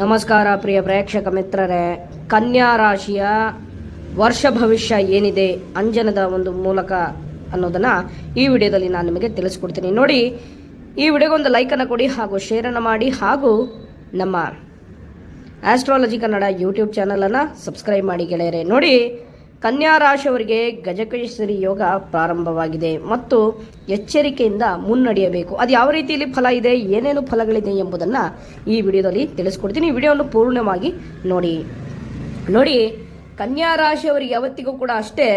ನಮಸ್ಕಾರ ಪ್ರಿಯ ಪ್ರೇಕ್ಷಕ ಮಿತ್ರರೇ. ಕನ್ಯಾ ರಾಶಿಯ ವರ್ಷ ಭವಿಷ್ಯ ಏನಿದೆ ಅಂಜನದ ಒಂದು ಮೂಲಕ ಅನ್ನೋದನ್ನು ಈ ವಿಡಿಯೋದಲ್ಲಿ ನಾನು ನಿಮಗೆ ತಿಳಿಸ್ಕೊಡ್ತೀನಿ. ನೋಡಿ, ಈ ವಿಡಿಯೋಗೆ ಒಂದು ಲೈಕನ್ನು ಕೊಡಿ ಹಾಗೂ ಶೇರನ್ನು ಮಾಡಿ ಹಾಗೂ ನಮ್ಮ ಆಸ್ಟ್ರಾಲಜಿ ಕನ್ನಡ ಯೂಟ್ಯೂಬ್ ಚಾನಲನ್ನು ಸಬ್ಸ್ಕ್ರೈಬ್ ಮಾಡಿ ಗೆಳೆಯರೆ. ನೋಡಿ ಕನ್ಯಾ ರಾಶಿಯವರಿಗೆ ಗಜಕೇಶ್ವರಿ ಯೋಗ ಪ್ರಾರಂಭವಾಗಿದೆ ಮತ್ತು ಎಚ್ಚರಿಕೆಯಿಂದ ಮುನ್ನಡೆಯಬೇಕು. ಅದು ಯಾವ ರೀತಿಯಲ್ಲಿ ಫಲ ಇದೆ, ಏನೇನು ಫಲಗಳಿದೆ ಎಂಬುದನ್ನು ಈ ವಿಡಿಯೋದಲ್ಲಿ ತಿಳಿಸ್ಕೊಡ್ತೀನಿ. ಈ ವಿಡಿಯೋವನ್ನು ಪೂರ್ಣವಾಗಿ ನೋಡಿ. ನೋಡಿ, ಕನ್ಯಾ ರಾಶಿಯವರಿಗೆ ಯಾವತ್ತಿಗೂ ಕೂಡ ಅಷ್ಟೇ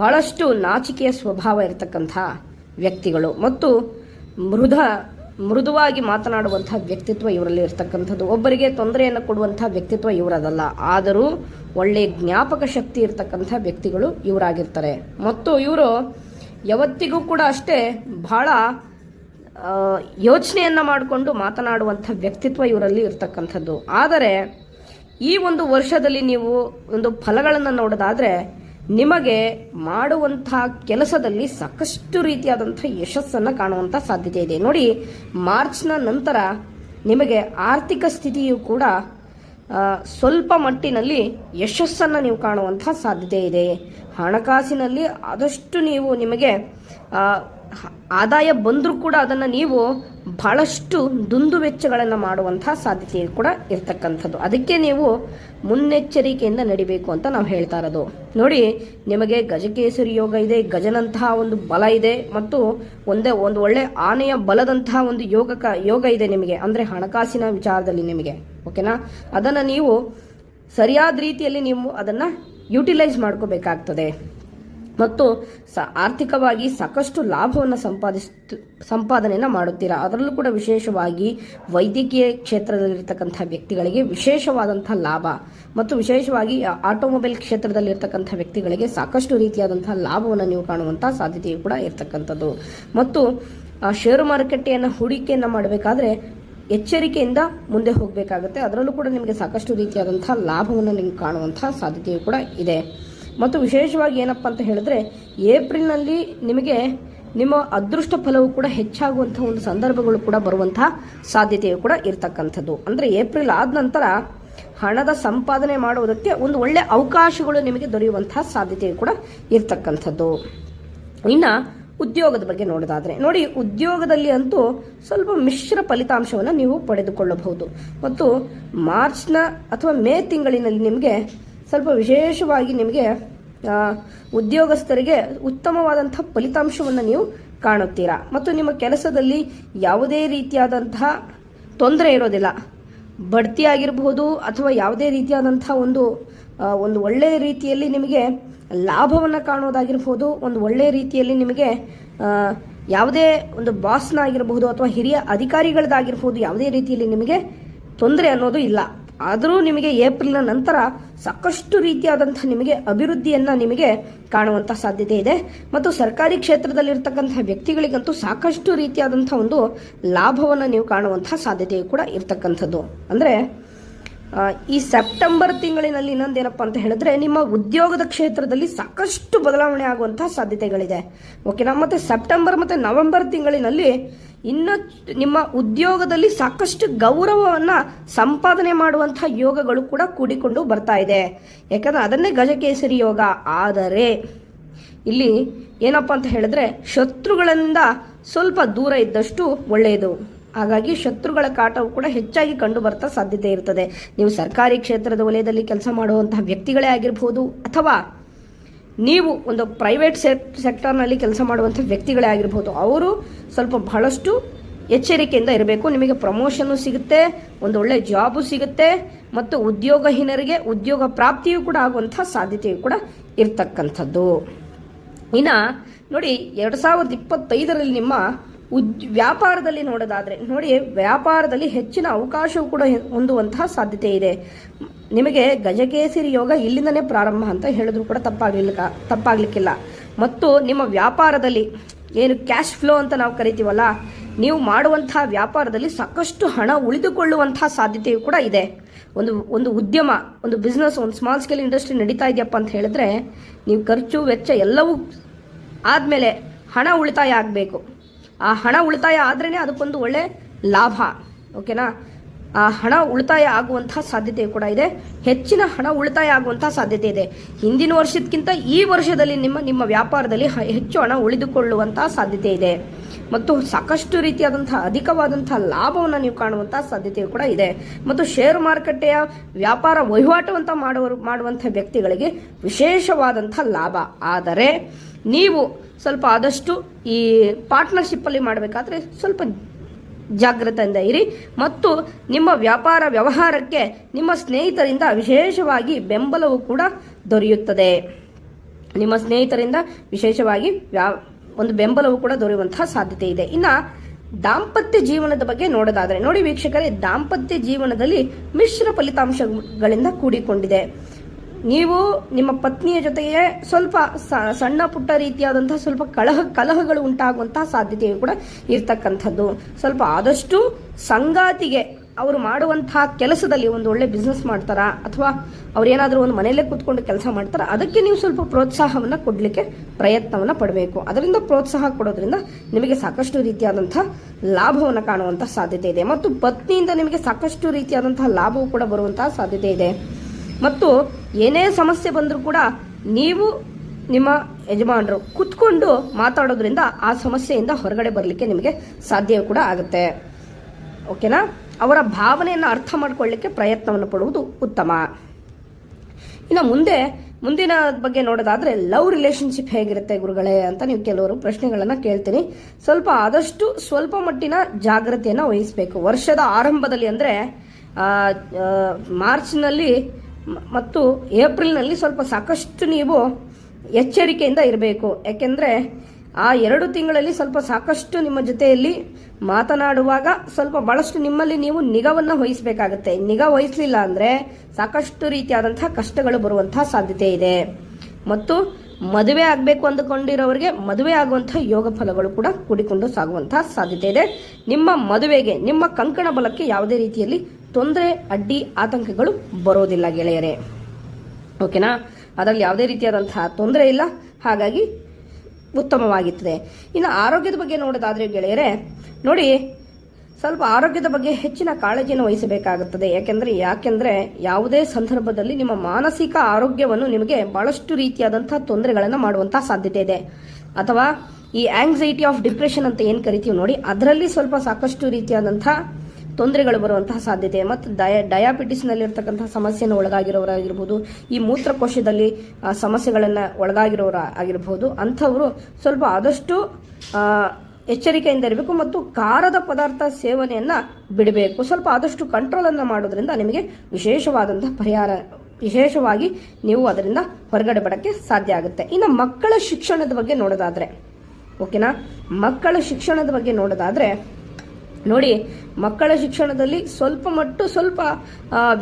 ಬಹಳಷ್ಟು ನಾಚಿಕೆಯ ಸ್ವಭಾವ ಇರತಕ್ಕಂಥ ವ್ಯಕ್ತಿಗಳು ಮತ್ತು ಮೃದ ಮೃದುವಾಗಿ ಮಾತನಾಡುವಂತಹ ವ್ಯಕ್ತಿತ್ವ ಇವರಲ್ಲಿ ಇರ್ತಕ್ಕಂಥದ್ದು. ಒಬ್ಬರಿಗೆ ತೊಂದರೆಯನ್ನು ಕೊಡುವಂತಹ ವ್ಯಕ್ತಿತ್ವ ಇವರದಲ್ಲ. ಆದರೂ ಒಳ್ಳೆಯ ಜ್ಞಾಪಕ ಶಕ್ತಿ ಇರತಕ್ಕಂಥ ವ್ಯಕ್ತಿಗಳು ಇವರಾಗಿರ್ತಾರೆ. ಮತ್ತು ಇವರು ಯಾವತ್ತಿಗೂ ಕೂಡ ಅಷ್ಟೇ ಬಹಳ ಯೋಚನೆಯನ್ನು ಮಾಡಿಕೊಂಡು ಮಾತನಾಡುವಂಥ ವ್ಯಕ್ತಿತ್ವ ಇವರಲ್ಲಿ ಇರ್ತಕ್ಕಂಥದ್ದು. ಆದರೆ ಈ ಒಂದು ವರ್ಷದಲ್ಲಿ ನೀವು ಒಂದು ಫಲಗಳನ್ನು ನೋಡೋದಾದ್ರೆ ನಿಮಗೆ ಮಾಡುವಂತಹ ಕೆಲಸದಲ್ಲಿ ಸಾಕಷ್ಟು ರೀತಿಯಾದಂಥ ಯಶಸ್ಸನ್ನು ಕಾಣುವಂಥ ಸಾಧ್ಯತೆ ಇದೆ. ನೋಡಿ, ಮಾರ್ಚ್ನ ನಂತರ ನಿಮಗೆ ಆರ್ಥಿಕ ಸ್ಥಿತಿಯು ಕೂಡ ಸ್ವಲ್ಪ ಮಟ್ಟಿನಲ್ಲಿ ಯಶಸ್ಸನ್ನು ನೀವು ಕಾಣುವಂಥ ಸಾಧ್ಯತೆ ಇದೆ. ಹಣಕಾಸಿನಲ್ಲಿ ಆದಷ್ಟು ನೀವು ನಿಮಗೆ ಆದಾಯ ಬಂದರೂ ಕೂಡ ಅದನ್ನು ನೀವು ಬಹಳಷ್ಟು ದುಂದು ವೆಚ್ಚಗಳನ್ನು ಮಾಡುವಂಥ ಸಾಧ್ಯತೆ ಕೂಡ ಇರ್ತಕ್ಕಂಥದ್ದು. ಅದಕ್ಕೆ ನೀವು ಮುನ್ನೆಚ್ಚರಿಕೆಯಿಂದ ನಡಿಬೇಕು ಅಂತ ನಾವು ಹೇಳ್ತಾ ಇರೋದು. ನೋಡಿ, ನಿಮಗೆ ಗಜಕೇಸರಿ ಯೋಗ ಇದೆ, ಗಜನಂತಹ ಒಂದು ಬಲ ಇದೆ, ಮತ್ತು ಒಂದೇ ಒಂದು ಒಳ್ಳೆ ಆನೆಯ ಬಲದಂತಹ ಒಂದು ಯೋಗ ಯೋಗ ಇದೆ ನಿಮಗೆ, ಅಂದರೆ ಹಣಕಾಸಿನ ವಿಚಾರದಲ್ಲಿ ನಿಮಗೆ, ಓಕೆನಾ? ಅದನ್ನು ನೀವು ಸರಿಯಾದ ರೀತಿಯಲ್ಲಿ ನೀವು ಅದನ್ನು ಯುಟಿಲೈಸ್ ಮಾಡ್ಕೋಬೇಕಾಗ್ತದೆ. ಮತ್ತು ಸ ಆರ್ಥಿಕವಾಗಿ ಸಾಕಷ್ಟು ಲಾಭವನ್ನು ಸಂಪಾದಿಸ್ ಸಂಪಾದನೆಯನ್ನು ಮಾಡುತ್ತೀರಾ? ಅದರಲ್ಲೂ ಕೂಡ ವಿಶೇಷವಾಗಿ ವೈದ್ಯಕೀಯ ಕ್ಷೇತ್ರದಲ್ಲಿರ್ತಕ್ಕಂಥ ವ್ಯಕ್ತಿಗಳಿಗೆ ವಿಶೇಷವಾದಂಥ ಲಾಭ ಮತ್ತು ವಿಶೇಷವಾಗಿ ಆಟೋಮೊಬೈಲ್ ಕ್ಷೇತ್ರದಲ್ಲಿರ್ತಕ್ಕಂಥ ವ್ಯಕ್ತಿಗಳಿಗೆ ಸಾಕಷ್ಟು ರೀತಿಯಾದಂಥ ಲಾಭವನ್ನು ನೀವು ಕಾಣುವಂಥ ಸಾಧ್ಯತೆಯು ಕೂಡ ಇರತಕ್ಕಂಥದ್ದು. ಮತ್ತು ಷೇರು ಮಾರುಕಟ್ಟೆಯನ್ನು ಹೂಡಿಕೆಯನ್ನು ಮಾಡಬೇಕಾದ್ರೆ ಎಚ್ಚರಿಕೆಯಿಂದ ಮುಂದೆ ಹೋಗಬೇಕಾಗುತ್ತೆ. ಅದರಲ್ಲೂ ಕೂಡ ನಿಮಗೆ ಸಾಕಷ್ಟು ರೀತಿಯಾದಂಥ ಲಾಭವನ್ನು ನಿಮ್ಗೆ ಕಾಣುವಂಥ ಸಾಧ್ಯತೆಯು ಕೂಡ ಇದೆ. ಮತ್ತು ವಿಶೇಷವಾಗಿ ಏನಪ್ಪ ಅಂತ ಹೇಳಿದ್ರೆ, ಏಪ್ರಿಲ್ನಲ್ಲಿ ನಿಮಗೆ ನಿಮ್ಮ ಅದೃಷ್ಟ ಫಲವು ಕೂಡ ಹೆಚ್ಚಾಗುವಂಥ ಒಂದು ಸಂದರ್ಭಗಳು ಕೂಡ ಬರುವಂತಹ ಸಾಧ್ಯತೆಯು ಕೂಡ ಇರತಕ್ಕಂಥದ್ದು. ಅಂದರೆ ಏಪ್ರಿಲ್ ಆದ ನಂತರ ಹಣದ ಸಂಪಾದನೆ ಮಾಡುವುದಕ್ಕೆ ಒಂದು ಒಳ್ಳೆ ಅವಕಾಶಗಳು ನಿಮಗೆ ದೊರೆಯುವಂತಹ ಸಾಧ್ಯತೆಯು ಕೂಡ ಇರ್ತಕ್ಕಂಥದ್ದು. ಇನ್ನು ಉದ್ಯೋಗದ ಬಗ್ಗೆ ನೋಡೋದಾದ್ರೆ, ನೋಡಿ ಉದ್ಯೋಗದಲ್ಲಿ ಅಂತೂ ಸ್ವಲ್ಪ ಮಿಶ್ರ ಫಲಿತಾಂಶವನ್ನು ನೀವು ಪಡೆದುಕೊಳ್ಳಬಹುದು. ಮತ್ತು ಮಾರ್ಚ್ನ ಅಥವಾ ಮೇ ತಿಂಗಳಿನಲ್ಲಿ ನಿಮಗೆ ಸ್ವಲ್ಪ ವಿಶೇಷವಾಗಿ ನಿಮಗೆ ಉದ್ಯೋಗಸ್ಥರಿಗೆ ಉತ್ತಮವಾದಂಥ ಫಲಿತಾಂಶವನ್ನು ನೀವು ಕಾಣುತ್ತೀರಾ? ಮತ್ತು ನಿಮ್ಮ ಕೆಲಸದಲ್ಲಿ ಯಾವುದೇ ರೀತಿಯಾದಂತಹ ತೊಂದರೆ ಇರೋದಿಲ್ಲ. ಬಡ್ತಿ ಆಗಿರಬಹುದು ಅಥವಾ ಯಾವುದೇ ರೀತಿಯಾದಂಥ ಒಂದು ಒಂದು ಒಳ್ಳೆಯ ರೀತಿಯಲ್ಲಿ ನಿಮಗೆ ಲಾಭವನ್ನು ಕಾಣೋದಾಗಿರ್ಬೋದು, ಒಂದು ಒಳ್ಳೆಯ ರೀತಿಯಲ್ಲಿ ನಿಮಗೆ ಯಾವುದೇ ಒಂದು ಬಾಸ್ನ ಆಗಿರಬಹುದು ಅಥವಾ ಹಿರಿಯ ಅಧಿಕಾರಿಗಳದ್ದಾಗಿರ್ಬೋದು ಯಾವುದೇ ರೀತಿಯಲ್ಲಿ ನಿಮಗೆ ತೊಂದರೆ ಅನ್ನೋದು ಇಲ್ಲ. ಆದರೂ ನಿಮಗೆ ಏಪ್ರಿಲ್ನ ನಂತರ ಸಾಕಷ್ಟು ರೀತಿಯಾದಂಥ ನಿಮಗೆ ಅಭಿವೃದ್ಧಿಯನ್ನು ನಿಮಗೆ ಕಾಣುವಂಥ ಸಾಧ್ಯತೆ ಇದೆ. ಮತ್ತು ಸರ್ಕಾರಿ ಕ್ಷೇತ್ರದಲ್ಲಿರ್ತಕ್ಕಂಥ ವ್ಯಕ್ತಿಗಳಿಗಂತೂ ಸಾಕಷ್ಟು ರೀತಿಯಾದಂಥ ಒಂದು ಲಾಭವನ್ನು ನೀವು ಕಾಣುವಂಥ ಸಾಧ್ಯತೆಯು ಕೂಡ ಇರ್ತಕ್ಕಂಥದ್ದು. ಅಂದರೆ ಈ ಸೆಪ್ಟೆಂಬರ್ ತಿಂಗಳಿನಲ್ಲಿ ಇನ್ನೊಂದೇನಪ್ಪ ಅಂತ ಹೇಳಿದ್ರೆ ನಿಮ್ಮ ಉದ್ಯೋಗದ ಕ್ಷೇತ್ರದಲ್ಲಿ ಸಾಕಷ್ಟು ಬದಲಾವಣೆ ಆಗುವಂತಹ ಸಾಧ್ಯತೆಗಳಿದೆ. ಓಕೆನಾ ಮತ್ತೆ ಸೆಪ್ಟೆಂಬರ್ ಮತ್ತೆ ನವೆಂಬರ್ ತಿಂಗಳಿನಲ್ಲಿ ಇನ್ನು ನಿಮ್ಮ ಉದ್ಯೋಗದಲ್ಲಿ ಸಾಕಷ್ಟು ಗೌರವವನ್ನ ಸಂಪಾದನೆ ಮಾಡುವಂತಹ ಯೋಗಗಳು ಕೂಡ ಕೂಡಿಕೊಂಡು ಬರ್ತಾ ಇದೆ. ಯಾಕಂದ್ರೆ ಅದನ್ನೇ ಗಜಕೇಸರಿ ಯೋಗ. ಆದರೆ ಇಲ್ಲಿ ಏನಪ್ಪ ಅಂತ ಹೇಳಿದ್ರೆ ಶತ್ರುಗಳಿಂದ ಸ್ವಲ್ಪ ದೂರ ಇದ್ದಷ್ಟು ಒಳ್ಳೆಯದು. ಹಾಗಾಗಿ ಶತ್ರುಗಳ ಕಾಟವು ಕೂಡ ಹೆಚ್ಚಾಗಿ ಕಂಡು ಬರ್ತಾ ಸಾಧ್ಯತೆ ಇರ್ತದೆ ನೀವು ಸರ್ಕಾರಿ ಕ್ಷೇತ್ರದ ವಲಯದಲ್ಲಿ ಕೆಲಸ ಮಾಡುವಂತಹ ವ್ಯಕ್ತಿಗಳೇ ಆಗಿರ್ಬೋದು ಅಥವಾ ನೀವು ಒಂದು ಪ್ರೈವೇಟ್ ಸೆಕ್ಟರ್ನಲ್ಲಿ ಕೆಲಸ ಮಾಡುವಂಥ ವ್ಯಕ್ತಿಗಳೇ ಆಗಿರ್ಬೋದು, ಅವರು ಸ್ವಲ್ಪ ಬಹಳಷ್ಟು ಎಚ್ಚರಿಕೆಯಿಂದ ಇರಬೇಕು. ನಿಮಗೆ ಪ್ರಮೋಷನ್ನು ಸಿಗುತ್ತೆ, ಒಂದು ಒಳ್ಳೆ ಜಾಬು ಸಿಗುತ್ತೆ ಮತ್ತು ಉದ್ಯೋಗಹೀನರಿಗೆ ಉದ್ಯೋಗ ಪ್ರಾಪ್ತಿಯೂ ಕೂಡ ಆಗುವಂಥ ಸಾಧ್ಯತೆಯು ಕೂಡ ಇರ್ತಕ್ಕಂಥದ್ದು. ಇನ್ನು ನೋಡಿ, ಎರಡು ಸಾವಿರದ ಇಪ್ಪತ್ತೈದರಲ್ಲಿ ನಿಮ್ಮ ಉದ್ ವ್ಯಾಪಾರದಲ್ಲಿ ನೋಡೋದಾದ್ರೆ, ನೋಡಿ, ವ್ಯಾಪಾರದಲ್ಲಿ ಹೆಚ್ಚಿನ ಅವಕಾಶವು ಕೂಡ ಹೊಂದುವಂತಹ ಸಾಧ್ಯತೆ ಇದೆ. ನಿಮಗೆ ಗಜಕೇಸರಿ ಯೋಗ ಇಲ್ಲಿಂದನೇ ಪ್ರಾರಂಭ ಅಂತ ಹೇಳಿದ್ರು ಕೂಡ ತಪ್ಪಾಗ್ಲಿಲ್ಲ, ತಪ್ಪಾಗ್ಲಿಕ್ಕಿಲ್ಲ. ಮತ್ತು ನಿಮ್ಮ ವ್ಯಾಪಾರದಲ್ಲಿ ಏನು ಕ್ಯಾಶ್ ಫ್ಲೋ ಅಂತ ನಾವು ಕರಿತೀವಲ್ಲ, ನೀವು ಮಾಡುವಂತಹ ವ್ಯಾಪಾರದಲ್ಲಿ ಸಾಕಷ್ಟು ಹಣ ಉಳಿದುಕೊಳ್ಳುವಂತಹ ಸಾಧ್ಯತೆಯು ಕೂಡ ಇದೆ. ಒಂದು ಒಂದು ಉದ್ಯಮ, ಒಂದು ಬಿಸ್ನೆಸ್, ಒಂದು ಸ್ಮಾಲ್ ಸ್ಕೇಲ್ ಇಂಡಸ್ಟ್ರಿ ನಡೀತಾ ಇದೆಯಪ್ಪ ಅಂತ ಹೇಳಿದ್ರೆ, ನೀವು ಖರ್ಚು, ವೆಚ್ಚ ಎಲ್ಲವೂ ಆದಮೇಲೆ ಹಣ ಉಳಿತಾಯ ಆಗಬೇಕು. ಆ ಹಣ ಉಳಿತಾಯ ಆದ್ರೇ ಅದಕ್ಕೊಂದು ಒಳ್ಳೆ ಲಾಭ, ಓಕೆನಾ? ಆ ಹಣ ಉಳಿತಾಯ ಆಗುವಂತಹ ಸಾಧ್ಯತೆ ಕೂಡ ಇದೆ. ಹೆಚ್ಚಿನ ಹಣ ಉಳಿತಾಯ ಆಗುವಂತಹ ಸಾಧ್ಯತೆ ಇದೆ. ಹಿಂದಿನ ವರ್ಷಕ್ಕಿಂತ ಈ ವರ್ಷದಲ್ಲಿ ನಿಮ್ಮ ನಿಮ್ಮ ವ್ಯಾಪಾರದಲ್ಲಿ ಹೆಚ್ಚು ಹಣ ಉಳಿದುಕೊಳ್ಳುವಂತಹ ಸಾಧ್ಯತೆ ಇದೆ. ಮತ್ತು ಸಾಕಷ್ಟು ರೀತಿಯಾದಂತಹ ಅಧಿಕವಾದಂತಹ ಲಾಭವನ್ನು ನೀವು ಕಾಣುವಂತಹ ಸಾಧ್ಯತೆ ಕೂಡ ಇದೆ. ಮತ್ತು ಷೇರು ಮಾರುಕಟ್ಟೆಯ ವ್ಯಾಪಾರ ವಹಿವಾಟು ಅಂತ ಮಾಡುವ ಮಾಡುವಂತಹ ವ್ಯಕ್ತಿಗಳಿಗೆ ವಿಶೇಷವಾದಂತಹ ಲಾಭ. ಆದರೆ, ನೀವು ಸ್ವಲ್ಪ ಆದಷ್ಟು ಈ ಪಾರ್ಟ್ನರ್ಶಿಪ್ಪಲ್ಲಿ ಮಾಡಬೇಕಾದ್ರೆ ಸ್ವಲ್ಪ ಜಾಗೃತೆಯಿಂದ ಇರಿ. ಮತ್ತು ನಿಮ್ಮ ವ್ಯಾಪಾರ ವ್ಯವಹಾರಕ್ಕೆ ನಿಮ್ಮ ಸ್ನೇಹಿತರಿಂದ ವಿಶೇಷವಾಗಿ ಬೆಂಬಲವು ಕೂಡ ದೊರೆಯುತ್ತದೆ. ನಿಮ್ಮ ಸ್ನೇಹಿತರಿಂದ ವಿಶೇಷವಾಗಿ ವ್ಯಾ, ಒಂದು ಬೆಂಬಲವು ಕೂಡ ದೊರೆಯುವಂತಹ ಸಾಧ್ಯತೆ ಇದೆ. ಇನ್ನ ದಾಂಪತ್ಯ ಜೀವನದ ಬಗ್ಗೆ ನೋಡೋದಾದರೆ, ನೋಡಿ ವೀಕ್ಷಕರೇ, ದಾಂಪತ್ಯ ಜೀವನದಲ್ಲಿ ಮಿಶ್ರ ಫಲಿತಾಂಶಗಳಿಂದ ಕೂಡಿಕೊಂಡಿದೆ. ನೀವು ನಿಮ್ಮ ಪತ್ನಿಯ ಜೊತೆಗೆ ಸ್ವಲ್ಪ ಸಣ್ಣ ಪುಟ್ಟ ರೀತಿಯಾದಂತಹ ಸ್ವಲ್ಪ ಕಲಹ, ಕಲಹಗಳು ಉಂಟಾಗುವಂತಹ ಸಾಧ್ಯತೆಯು ಕೂಡ ಇರ್ತಕ್ಕಂಥದ್ದು. ಸ್ವಲ್ಪ ಆದಷ್ಟು ಸಂಗಾತಿಗೆ ಅವರು ಮಾಡುವಂತಹ ಕೆಲಸದಲ್ಲಿ ಒಂದು ಒಳ್ಳೆ ಬಿಸ್ನೆಸ್ ಮಾಡ್ತಾರಾ? ಅಥವಾ ಅವ್ರೇನಾದರೂ ಒಂದು ಮನೆಯಲ್ಲೇ ಕೂತ್ಕೊಂಡು ಕೆಲಸ ಮಾಡ್ತಾರಾ? ಅದಕ್ಕೆ ನೀವು ಸ್ವಲ್ಪ ಪ್ರೋತ್ಸಾಹವನ್ನು ಕೊಡಲಿಕ್ಕೆ ಪ್ರಯತ್ನವನ್ನು ಪಡಬೇಕು. ಅದರಿಂದ ಪ್ರೋತ್ಸಾಹ ಕೊಡೋದ್ರಿಂದ ನಿಮಗೆ ಸಾಕಷ್ಟು ರೀತಿಯಾದಂತಹ ಲಾಭವನ್ನು ಕಾಣುವಂತಹ ಸಾಧ್ಯತೆ ಇದೆ. ಮತ್ತು ಪತ್ನಿಯಿಂದ ನಿಮಗೆ ಸಾಕಷ್ಟು ರೀತಿಯಾದಂತಹ ಲಾಭವು ಕೂಡ ಬರುವಂತಹ ಸಾಧ್ಯತೆ ಇದೆ. ಮತ್ತು ಏನೇ ಸಮಸ್ಯೆ ಬಂದರೂ ಕೂಡ ನೀವು ನಿಮ್ಮ ಯಜಮಾನರು ಕುತ್ಕೊಂಡು ಮಾತಾಡೋದ್ರಿಂದ ಆ ಸಮಸ್ಯೆಯಿಂದ ಹೊರಗಡೆ ಬರಲಿಕ್ಕೆ ನಿಮಗೆ ಸಾಧ್ಯ ಕೂಡ ಆಗುತ್ತೆ. ಓಕೆನಾ? ಅವರ ಭಾವನೆಯನ್ನು ಅರ್ಥ ಮಾಡ್ಕೊಳ್ಳಿಕ್ಕೆ ಪ್ರಯತ್ನವನ್ನು ಪಡುವುದು ಉತ್ತಮ. ಇನ್ನು ಮುಂದೆ, ಮುಂದಿನ ಬಗ್ಗೆ ನೋಡೋದಾದ್ರೆ ಲವ್ ರಿಲೇಶನ್ಶಿಪ್ ಹೇಗಿರುತ್ತೆ ಗುರುಗಳೇ ಅಂತ ನೀವು ಕೆಲವರು ಪ್ರಶ್ನೆಗಳನ್ನು ಕೇಳ್ತೀನಿ. ಸ್ವಲ್ಪ ಆದಷ್ಟು ಸ್ವಲ್ಪ ಮಟ್ಟಿನ ಜಾಗ್ರತೆಯನ್ನು ವಹಿಸಬೇಕು. ವರ್ಷದ ಆರಂಭದಲ್ಲಿ ಅಂದರೆ ಮಾರ್ಚ್ನಲ್ಲಿ ಮತ್ತು ಏಪ್ರಿಲ್ನಲ್ಲಿ ಸ್ವಲ್ಪ ಸಾಕಷ್ಟು ನೀವು ಎಚ್ಚರಿಕೆಯಿಂದ ಇರಬೇಕು. ಯಾಕೆಂದರೆ ಆ ಎರಡು ತಿಂಗಳಲ್ಲಿ ಸ್ವಲ್ಪ ಸಾಕಷ್ಟು ನಿಮ್ಮ ಜೊತೆಯಲ್ಲಿ ಮಾತನಾಡುವಾಗ ಸ್ವಲ್ಪ ಬಹಳಷ್ಟು ನಿಮ್ಮಲ್ಲಿ ನೀವು ನಿಗವನ್ನು ವಹಿಸಬೇಕಾಗುತ್ತೆ. ನಿಗಾ ವಹಿಸಲಿಲ್ಲ ಅಂದರೆ ಸಾಕಷ್ಟು ರೀತಿಯಾದಂತಹ ಕಷ್ಟಗಳು ಬರುವಂತಹ ಸಾಧ್ಯತೆ ಇದೆ. ಮತ್ತು ಮದುವೆ ಆಗಬೇಕು ಅಂದುಕೊಂಡಿರೋರಿಗೆ ಮದುವೆ ಆಗುವಂತಹ ಯೋಗ ಫಲಗಳು ಕೂಡ ಕೂಡಿಕೊಂಡು ಸಾಗುವಂತಹ ಸಾಧ್ಯತೆ ಇದೆ. ನಿಮ್ಮ ಮದುವೆಗೆ, ನಿಮ್ಮ ಕಂಕಣ ಬಲಕ್ಕೆ ಯಾವುದೇ ರೀತಿಯಲ್ಲಿ ತೊಂದರೆ, ಅಡ್ಡಿ, ಆತಂಕಗಳು ಬರೋದಿಲ್ಲ ಗೆಳೆಯರೇ. ಓಕೆನಾ? ಅದರಲ್ಲಿ ಯಾವುದೇ ರೀತಿಯಾದಂತಹ ತೊಂದರೆ ಇಲ್ಲ. ಹಾಗಾಗಿ ಉತ್ತಮವಾಗಿರ್ತದೆ. ಇನ್ನು ಆರೋಗ್ಯದ ಬಗ್ಗೆ ನೋಡೋದಾದ್ರೆ ಗೆಳೆಯರೇ, ನೋಡಿ, ಸ್ವಲ್ಪ ಆರೋಗ್ಯದ ಬಗ್ಗೆ ಹೆಚ್ಚಿನ ಕಾಳಜಿಯನ್ನು ವಹಿಸಬೇಕಾಗುತ್ತದೆ. ಯಾಕೆಂದ್ರೆ ಯಾಕೆಂದ್ರೆ ಯಾವುದೇ ಸಂದರ್ಭದಲ್ಲಿ ನಿಮ್ಮ ಮಾನಸಿಕ ಆರೋಗ್ಯವನ್ನು ನಿಮಗೆ ಬಹಳಷ್ಟು ರೀತಿಯಾದಂತಹ ತೊಂದರೆಗಳನ್ನು ಮಾಡುವಂತಹ ಸಾಧ್ಯತೆ ಇದೆ. ಅಥವಾ ಈ ಆಂಗ್ಸೈಟಿ ಆಫ್ ಡಿಪ್ರೆಷನ್ ಅಂತ ಏನು ಕರಿತೀವಿ ನೋಡಿ, ಅದರಲ್ಲಿ ಸ್ವಲ್ಪ ಸಾಕಷ್ಟು ರೀತಿಯಾದಂತಹ ತೊಂದರೆಗಳು ಬರುವಂತಹ ಸಾಧ್ಯತೆ. ಮತ್ತು ಡಯ ಡಯಾಬಿಟಿಸ್ನಲ್ಲಿ ಇರ್ತಕ್ಕಂತಹ ಸಮಸ್ಯೆಯನ್ನು ಒಳಗಾಗಿರೋರಾಗಿರ್ಬೋದು, ಈ ಮೂತ್ರಕೋಶದಲ್ಲಿ ಸಮಸ್ಯೆಗಳನ್ನು ಒಳಗಾಗಿರೋರ ಆಗಿರ್ಬೋದು, ಅಂಥವರು ಸ್ವಲ್ಪ ಆದಷ್ಟು ಎಚ್ಚರಿಕೆಯಿಂದ ಇರಬೇಕು ಮತ್ತು ಖಾರದ ಪದಾರ್ಥ ಸೇವನೆಯನ್ನು ಬಿಡಬೇಕು. ಸ್ವಲ್ಪ ಆದಷ್ಟು ಕಂಟ್ರೋಲನ್ನು ಮಾಡೋದ್ರಿಂದ ನಿಮಗೆ ವಿಶೇಷವಾದಂತಹ ಪರಿಹಾರ, ವಿಶೇಷವಾಗಿ ನೀವು ಅದರಿಂದ ಹೊರಗಡೆ ಬರೋಕ್ಕೆ ಸಾಧ್ಯ ಆಗುತ್ತೆ. ಇನ್ನು ಮಕ್ಕಳ ಶಿಕ್ಷಣದ ಬಗ್ಗೆ ನೋಡೋದಾದ್ರೆ, ಓಕೆನಾ? ಮಕ್ಕಳ ಶಿಕ್ಷಣದ ಬಗ್ಗೆ ನೋಡೋದಾದ್ರೆ ನೋಡಿ, ಮಕ್ಕಳ ಶಿಕ್ಷಣದಲ್ಲಿ ಸ್ವಲ್ಪ ಮಟ್ಟು ಸ್ವಲ್ಪ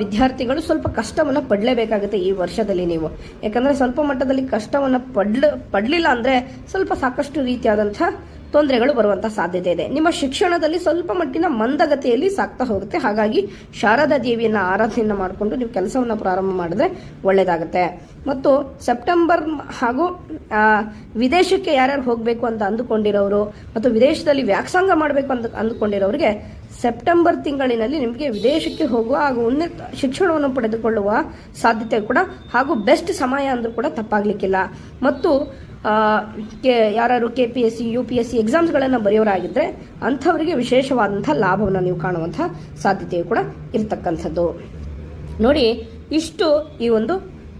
ವಿದ್ಯಾರ್ಥಿಗಳು ಸ್ವಲ್ಪ ಕಷ್ಟವನ್ನು ಪಡಲೇಬೇಕಾಗುತ್ತೆ ಈ ವರ್ಷದಲ್ಲಿ ನೀವು. ಯಾಕಂದರೆ ಸ್ವಲ್ಪ ಮಟ್ಟದಲ್ಲಿ ಕಷ್ಟವನ್ನು ಪಡ್ಲ, ಪಡಲಿಲ್ಲ ಅಂದರೆ ಸ್ವಲ್ಪ ಸಾಕಷ್ಟು ರೀತಿಯಾದಂಥ ತೊಂದರೆಗಳು ಬರುವಂಥ ಸಾಧ್ಯತೆ ಇದೆ. ನಿಮ್ಮ ಶಿಕ್ಷಣದಲ್ಲಿ ಸ್ವಲ್ಪ ಮಟ್ಟಿನ ಮಂದಗತಿಯಲ್ಲಿ ಸಾಕ್ತಾ ಹೋಗುತ್ತೆ. ಹಾಗಾಗಿ ಶಾರದಾ ದೇವಿಯನ್ನು ಆರಾಧನೆಯನ್ನು ಮಾಡಿಕೊಂಡು ನೀವು ಕೆಲಸವನ್ನು ಪ್ರಾರಂಭ ಮಾಡಿದ್ರೆ ಒಳ್ಳೆಯದಾಗುತ್ತೆ ಮತ್ತು ಸೆಪ್ಟೆಂಬರ್ ಹಾಗೂ ವಿದೇಶಕ್ಕೆ ಯಾರ್ಯಾರು ಹೋಗಬೇಕು ಅಂತ ಅಂದುಕೊಂಡಿರೋರು ಮತ್ತು ವಿದೇಶದಲ್ಲಿ ವ್ಯಾಸಂಗ ಮಾಡಬೇಕು ಅಂತ ಅಂದುಕೊಂಡಿರೋರಿಗೆ ಸೆಪ್ಟೆಂಬರ್ ತಿಂಗಳಿನಲ್ಲಿ ನಿಮಗೆ ವಿದೇಶಕ್ಕೆ ಹೋಗುವ ಹಾಗೂ ಉನ್ನತ ಶಿಕ್ಷಣವನ್ನು ಪಡೆದುಕೊಳ್ಳುವ ಸಾಧ್ಯತೆ ಕೂಡ ಹಾಗೂ ಬೆಸ್ಟ್ ಸಮಯ ಅಂದರೂ ಕೂಡ ತಪ್ಪಾಗಲಿಕ್ಕಿಲ್ಲ. ಮತ್ತು ಕೆ ಯಾರು K P S C U P S C ಎಕ್ಸಾಮ್ಸ್ಗಳನ್ನು ಬರೆಯೋರಾಗಿದ್ದರೆ ಅಂಥವರಿಗೆ ವಿಶೇಷವಾದಂಥ ಲಾಭವನ್ನು ನೀವು ಕಾಣುವಂಥ ಸಾಧ್ಯತೆಯು ಕೂಡ ಇರತಕ್ಕಂಥದ್ದು. ನೋಡಿ, ಇಷ್ಟು ಈ ಒಂದು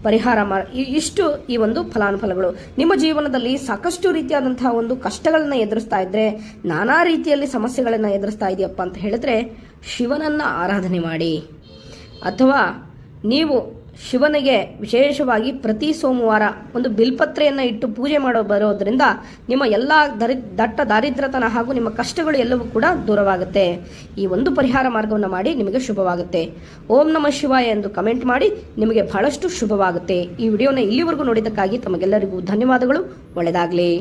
ಪರಿಹಾರ ಮಾ ಇಷ್ಟು ಈ ಒಂದು ಫಲಾನುಫಲಗಳು. ನಿಮ್ಮ ಜೀವನದಲ್ಲಿ ಸಾಕಷ್ಟು ರೀತಿಯಾದಂತಹ ಒಂದು ಕಷ್ಟಗಳನ್ನು ಎದುರಿಸ್ತಾ ಇದ್ದರೆ ನಾನಾ ರೀತಿಯಲ್ಲಿ ಸಮಸ್ಯೆಗಳನ್ನು ಎದುರಿಸ್ತಾ ಇದೆಯಪ್ಪ ಅಂತ ಹೇಳಿದ್ರೆ ಶಿವನನ್ನ ಆರಾಧನೆ ಮಾಡಿ. ಅಥವಾ ನೀವು ಶಿವನಿಗೆ ವಿಶೇಷವಾಗಿ ಪ್ರತಿ ಸೋಮವಾರ ಒಂದು ಬಿಲ್ಪತ್ರೆಯನ್ನು ಇಟ್ಟು ಪೂಜೆ ಮಾಡೋ ಬರೋದ್ರಿಂದ ನಿಮ್ಮ ಎಲ್ಲ ದರಿ, ದಟ್ಟ ದಾರಿದ್ರ್ಯತನ ಹಾಗೂ ನಿಮ್ಮ ಕಷ್ಟಗಳು ಎಲ್ಲವೂ ಕೂಡ ದೂರವಾಗುತ್ತೆ. ಈ ಒಂದು ಪರಿಹಾರ ಮಾರ್ಗವನ್ನು ಮಾಡಿ ನಿಮಗೆ ಶುಭವಾಗುತ್ತೆ. ಓಂ ನಮ ಶಿವಾಯ ಎಂದು ಕಮೆಂಟ್ ಮಾಡಿ ನಿಮಗೆ ಬಹಳಷ್ಟು ಶುಭವಾಗುತ್ತೆ. ಈ ವಿಡಿಯೋನ ಇಲ್ಲಿವರೆಗೂ ನೋಡಿದ್ದಕ್ಕಾಗಿ ತಮಗೆಲ್ಲರಿಗೂ ಧನ್ಯವಾದಗಳು. ಒಳ್ಳೆಯದಾಗಲಿ